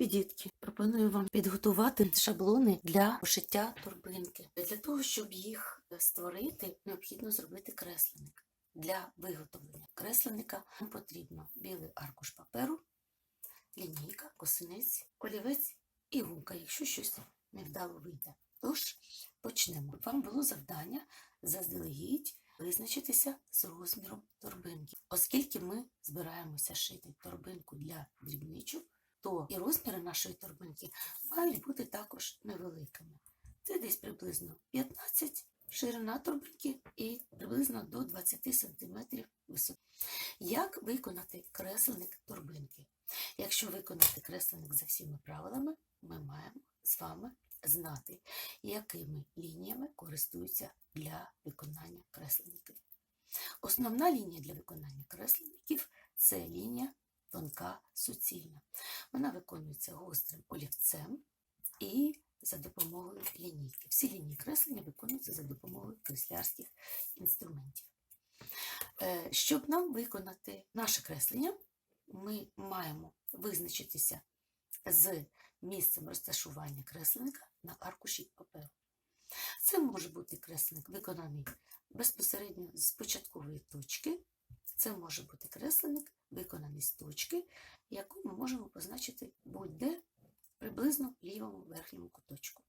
Любі дітки, пропоную вам підготувати шаблони для пошиття торбинки. Для того, щоб їх створити, необхідно зробити кресленик. Для виготовлення кресленика нам потрібно білий аркуш паперу, лінійка, косинець, олівець і гумка, якщо щось невдало вийде. Тож почнемо. Вам було завдання заздалегідь визначитися з розміром торбинки. Оскільки ми збираємося шити торбинку для дрібничок, то і розміри нашої торбинки мають бути також невеликими. Це десь приблизно 15 ширина торбинки і приблизно до 20 см висоти. Як виконати кресленик торбинки? Якщо виконати кресленик за всіма правилами, ми маємо з вами знати, якими лініями користуються для виконання кресленників. Основна лінія для виконання кресленників це лінія тонка суцільна. Вона виконується гострим олівцем і за допомогою лінійки. Всі лінії креслення виконуються за допомогою креслярських інструментів. Е, Щоб нам виконати наше креслення, ми маємо визначитися з місцем розташування кресленника на аркуші паперу. Це може бути кресленик виконаний безпосередньо з початкової точки. Це може бути кресленик, виконаний з точки, яку ми можемо позначити будь-де приблизно в лівому верхньому куточку.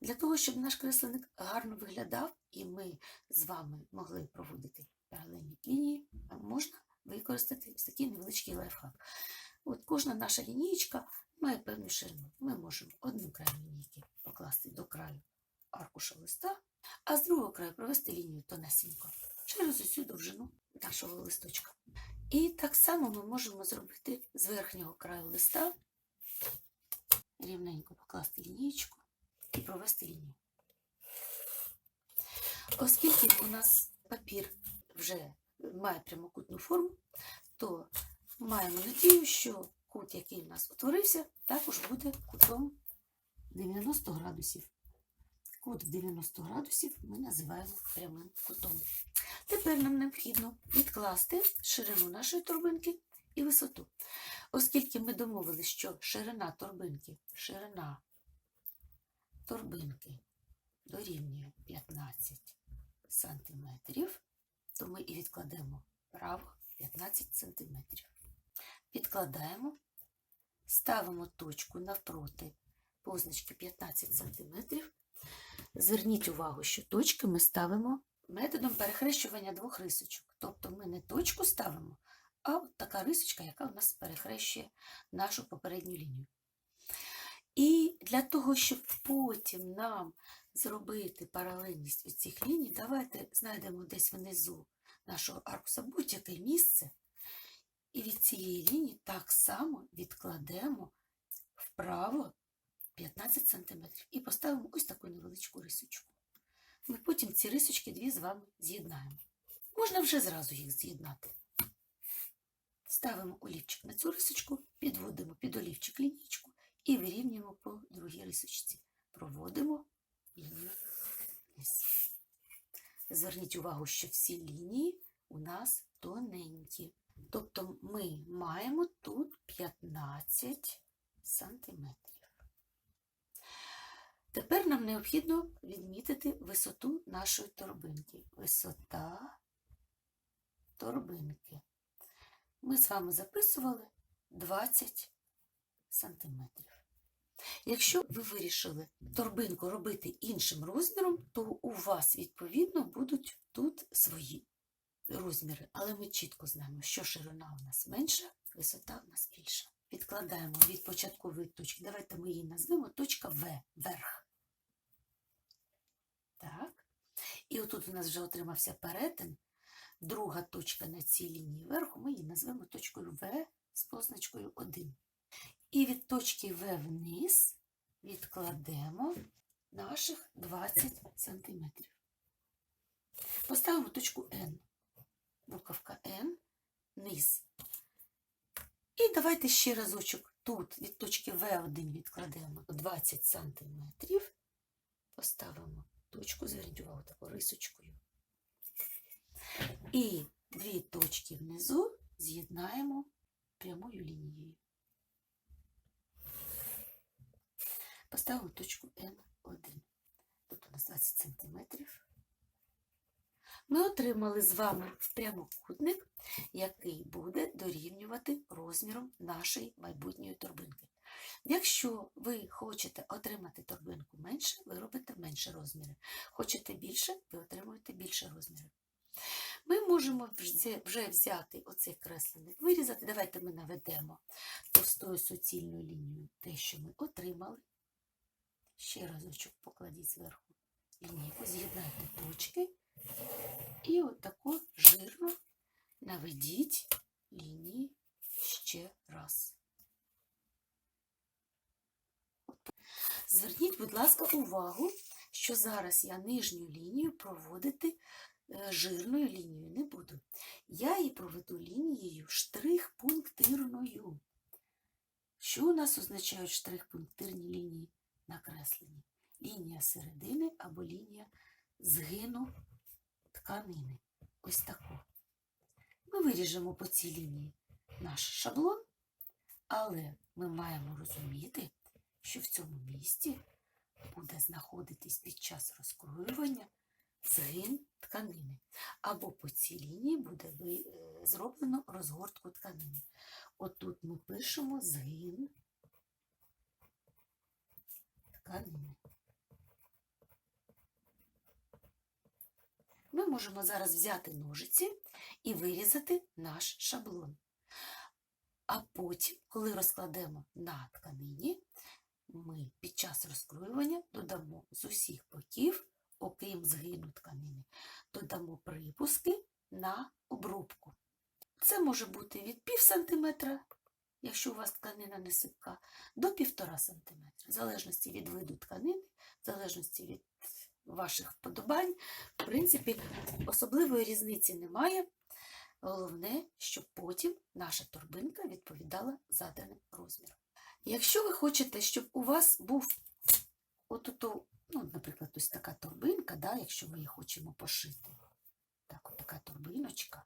Для того, щоб наш кресленик гарно виглядав і ми з вами могли проводити паралельні лінії, можна використати такий невеличкий лайфхак. От кожна наша лінієчка має певну ширину. Ми можемо одним краєм лінійки покласти до краю аркуша листа, а з другого краю провести лінію тонесенько через усю довжину нашого листочка. І так само ми можемо зробити з верхнього краю листа рівненько покласти лінієчку і провести лінію. Оскільки у нас папір вже має прямокутну форму, то маємо надію, що кут, який у нас утворився, також буде кутом 90 градусів. Кут в 90 градусів ми називаємо прямим кутом. Тепер нам необхідно відкласти ширину нашої торбинки і висоту. Оскільки ми домовилися, що ширина торбинки, ширина торбинки дорівнює 15 см, то ми і відкладемо право 15 см. Підкладаємо, ставимо точку навпроти позначки 15 см. Зверніть увагу, що точки ми ставимо методом перехрещування двох рисочок. Тобто ми не точку ставимо, а от така рисочка, яка у нас перехрещує нашу попередню лінію. І для того, щоб потім нам зробити паралельність ось цих ліній, давайте знайдемо десь внизу нашого аркуса будь-яке місце. І від цієї лінії так само відкладемо вправо 15 см і поставимо ось таку невеличку рисочку. Ми потім ці рисочки дві з вами з'єднаємо. Можна вже зразу їх з'єднати. Ставимо олівчик на цю рисочку, підводимо під олівчик лінійку і вирівнюємо по другій рисочці. Проводимо лінію. Зверніть увагу, що всі лінії у нас тоненькі. Тобто ми маємо тут 15 сантиметрів. Тепер нам необхідно відмітити висоту нашої торбинки. Висота торбинки. Ми з вами записували 20 сантиметрів. Якщо ви вирішили торбинку робити іншим розміром, то у вас, відповідно, будуть тут свої розміри. Але ми чітко знаємо, що ширина у нас менша, висота у нас більша. Відкладаємо від початкової точки. Давайте ми її назвемо точка В, верх. Так. І отут у нас вже отримався перетин. Друга точка на цій лінії верху, ми її назвемо точкою В з позначкою 1. І від точки В вниз відкладемо наших 20 см. Поставимо точку N. Буковка N, низ. І давайте ще разочок тут від точки В1 відкладемо 20 см. Поставимо точку, зверніть увагу таку рисочкою. І дві точки внизу з'єднаємо прямою лінією. ставимо точку Н1. Тут у нас 20 сантиметрів. Ми отримали з вами прямокутник, який буде дорівнювати розміром нашої майбутньої торбинки. Якщо ви хочете отримати торбинку менше, ви робите менше розміри. Хочете більше, ви отримуєте більше розміри. Ми можемо вже- взяти оцей кресленик, вирізати. Давайте ми наведемо товстою суцільною лінією те, що ми отримали. Ще разочок покладіть зверху лінійку, з'єднайте точки і отако жирно наведіть лінії ще раз. Зверніть, будь ласка, увагу, що зараз я нижню лінію проводити е, жирною лінією не буду. Я її проведу лінією штрих-пунктирною. Що у нас означають штрих-пунктирні лінії накреслені? Лінія середини або лінія згину тканини. Ось таку. Ми виріжемо по цій лінії наш шаблон, але ми маємо розуміти, що в цьому місці буде знаходитись під час розкроювання згин тканини. Або по цій лінії буде е, зроблено розгортку тканини. Отут ми пишемо згин тканини. Ми можемо зараз взяти ножиці і вирізати наш шаблон. А потім, коли розкладемо на тканині, ми під час розкроювання додамо з усіх боків, окрім згину тканини, додамо припуски на обрубку. Це може бути від пів сантиметра, якщо у вас тканина не сипка, до півтора сантиметра, в залежності від виду тканини, в залежності від ваших вподобань. В принципі, особливої різниці немає. Головне, щоб потім наша торбинка відповідала заданим розмірам. Якщо ви хочете, щоб у вас був отото, ну, наприклад, ось така торбинка, да, якщо ми її хочемо пошити, так, от така торбиночка.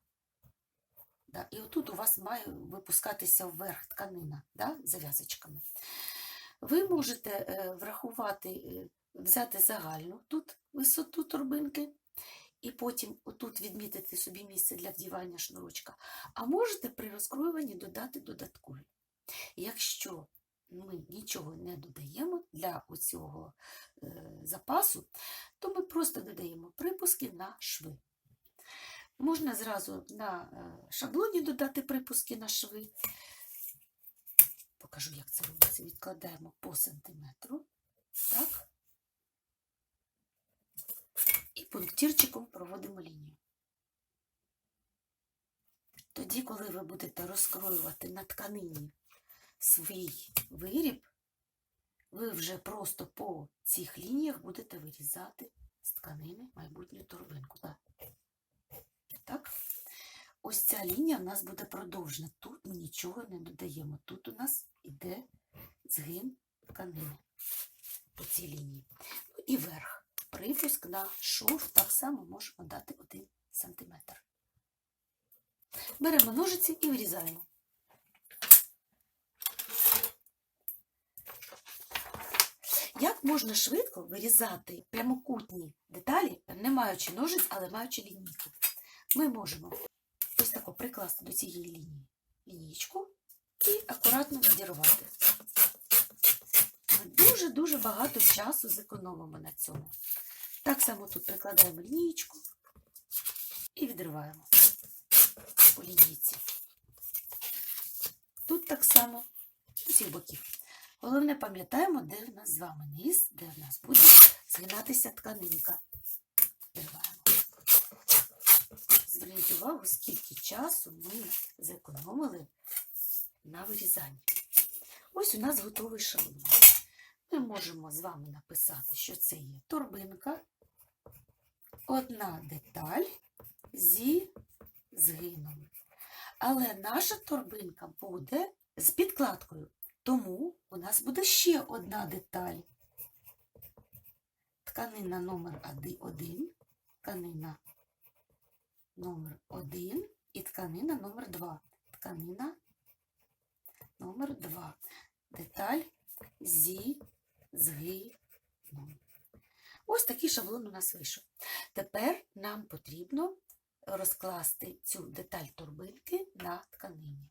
Да, і отут у вас має випускатися вверх тканина да, зав'язочками. Ви можете е, врахувати, е, взяти загальну тут висоту торбинки, і потім отут відмітити собі місце для вдівання шнурочка. А можете при розкроюванні додати додаткові. Якщо ми нічого не додаємо для оцього е, запасу, то ми просто додаємо припуски на шви. Можна зразу на е, шаблоні додати припуски на шви. Покажу, як це робиться. Відкладаємо по сантиметру. Так. І пунктирчиком проводимо лінію. Тоді, коли ви будете розкроювати на тканині свій виріб, ви вже просто по цих лініях будете вирізати з тканини майбутню торбинку. Так. Ось ця лінія в нас буде продовжена. Тут ми нічого не додаємо. Тут у нас іде згин тканини по цій лінії. Ну і верх. Припуск на шов так само можемо дати 1 см. Беремо ножиці і вирізаємо. Як можна швидко вирізати прямокутні деталі, не маючи ножиць, але маючи лінійку? Ми можемо ось тако прикласти до цієї лінії лінійку і акуратно відірвати. Ми дуже-дуже багато часу зекономимо на цьому. Так само тут прикладаємо лінійку і відриваємо по лінійці. Тут так само з усіх боків. Головне пам'ятаємо, де в нас з вами низ, де в нас буде згинатися тканинка. Зверніть увагу, скільки часу ми зекономили на вирізанні. Ось у нас готовий шаблон. Ми можемо з вами написати, що це є торбинка, одна деталь зі згином. Але наша торбинка буде з підкладкою, тому у нас буде ще одна деталь. Тканина номер 1, тканина номер 1 і тканина номер 2. Тканина номер 2. Деталь зі згином. Ось такий шаблон у нас вийшов. Тепер нам потрібно розкласти цю деталь торбинки на тканині.